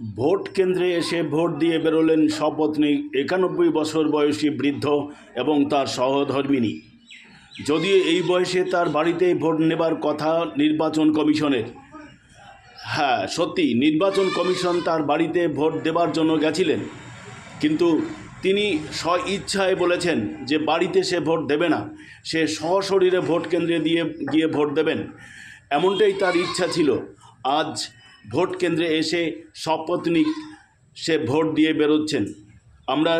Vote কেন্দ্রে এসে vote দিয়ে বেরোলেন সপত্নী একানব্বই বছর বয়সী বৃদ্ধ এবং তার সহধর্মিনী। যদিও এই বয়সে তার বাড়িতেই ভোট নেবার কথা নির্বাচন কমিশনের। হ্যাঁ সত্যি, নির্বাচন কমিশন তার বাড়িতে ভোট দেবার জন্য গেছিলেন। কিন্তু তিনি স্ব ইচ্ছায় বলেছেন যে বাড়িতে সে ভোট দেবে না, সে সশরীরে ভোট কেন্দ্রে দিয়ে গিয়ে ভোট দেবেন। এমনটাই তার ইচ্ছা ছিল। আজ ভোট কেন্দ্রে এসে সপত্নীক সে ভোট দিয়ে বেরোচ্ছেন। আমরা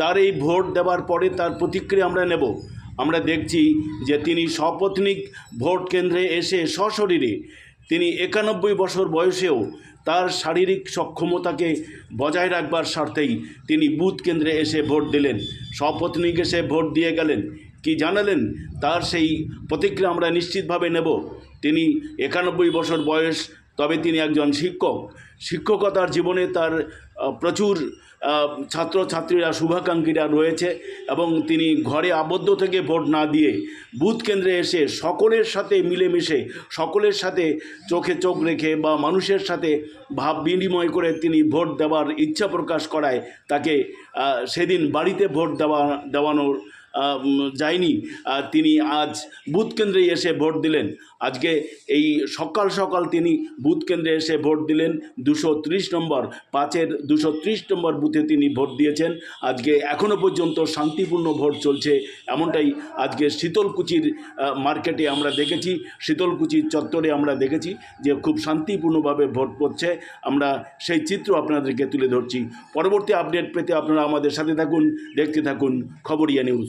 তার এই ভোট দেওয়ার পরে তার প্রতিক্রিয়া আমরা নেব। আমরা দেখছি যে তিনি সপত্নীক ভোট কেন্দ্রে এসে সশরীরে তিনি একানব্বই বছর বয়সেও তার শারীরিক সক্ষমতাকে বজায় রাখবার স্বার্থেই তিনি বুথ কেন্দ্রে এসে ভোট দিলেন। সপত্নীক এসে ভোট দিয়ে গেলেন। কি জানালেন? তার সেই প্রতিক্রিয়া আমরা নিশ্চিতভাবে নেব। তিনি একানব্বই বছর বয়স তবে তিনি একজন শিক্ষক। শিক্ষকতার জীবনে তার প্রচুর ছাত্রছাত্রীরা শুভাকাঙ্ক্ষীরা রয়েছে এবং তিনি ঘরে আবদ্ধ থেকে ভোট না দিয়ে বুথ কেন্দ্রে এসে সকলের সাথে মিলেমিশে, সকলের সাথে চোখে চোখ রেখে বা মানুষের সাথে ভাব বিনিময় করে তিনি ভোট দেওয়ার ইচ্ছা প্রকাশ করায় তাকে সেদিন বাড়িতে ভোট দেওয়া, দেওয়ানোর যায়নি। তিনি আজ বুথ কেন্দ্রে এসে ভোট দিলেন। আজকে এই সকাল সকাল তিনি বুথ কেন্দ্রে এসে ভোট দিলেন। দুশো নম্বর, পাঁচের দুশো নম্বর বুথে তিনি ভোট দিয়েছেন। আজকে এখনও পর্যন্ত শান্তিপূর্ণ ভোট চলছে এমনটাই আজকে শীতলকুচির মার্কেটে আমরা দেখেছি। শীতলকুচির চত্বরে আমরা দেখেছি যে খুব শান্তিপূর্ণভাবে ভোট পড়ছে আমরা সেই চিত্র আপনাদেরকে তুলে ধরছি। পরবর্তী আপডেট পেতে আপনারা আমাদের সাথে থাকুন, দেখতে থাকুন খবরিয়া নিউজ।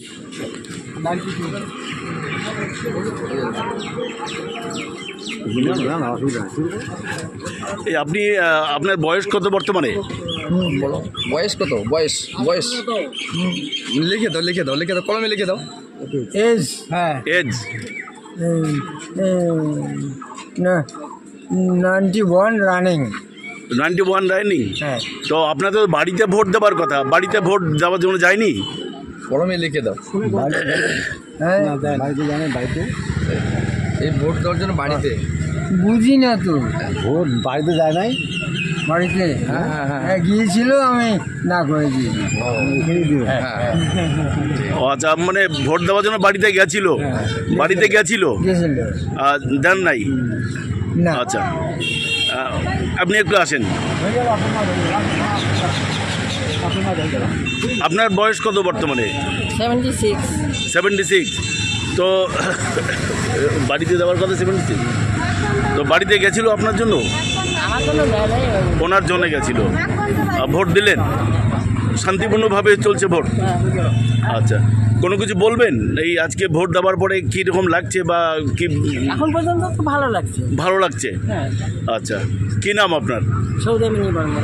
এই আপনি আপনার বয়স কত বর্তমানে? বয়স কত? বয়স বয়স। লিখে দাও লিখে দাও লিখে দাও কলমে লিখে দাও। এজ হ্যাঁ। Age ninety one running ninety one running হ্যাঁ। তো আপনাদের তো বাড়িতে ভোট দেওয়ার কথা বাড়িতে ভোট দেওয়ার জন্য যায়নি? কলমে লিখে দাও। হ্যাঁ। বাড়িতে বাড়িতে? এই ভোট দেওয়ার জন্য বাড়িতে। বুঝি না তো। ভোট বাড়িতে যায় নাই? বাড়িতে? হ্যাঁ, হ্যাঁ, হ্যাঁ। হ্যাঁ গিয়েছিল আমি না করে হ্যাঁ ও আচ্ছা মানে ভোট দেওয়ার জন্য বাড়িতে গেছিল? বাড়িতে গেছিল? আর দেন নাই? না। আচ্ছা। আপনি একটু আসেন। আপনার বয়স কত বর্তমানে? সেভেন্টি সিক্স সেভেন্টি সিক্স তো বাড়িতে দেওয়ার কথা সেভেন্টি সিক্স তো বাড়িতে গেছিল আপনার জন্য? ওনার জন্য গেছিল। ভোট দিলেন? শান্তিপূর্ণভাবে চলছে ভোট? আচ্ছা। কোনো কিছু বলবেন? এই আজকে ভোট দেওয়ার পরে কী রকম লাগছে বা কি এখন পর্যন্ত তো ভালো লাগছে। ভালো লাগছে? হ্যাঁ। আচ্ছা। কী নাম আপনার? সৌদামিনী বর্মন।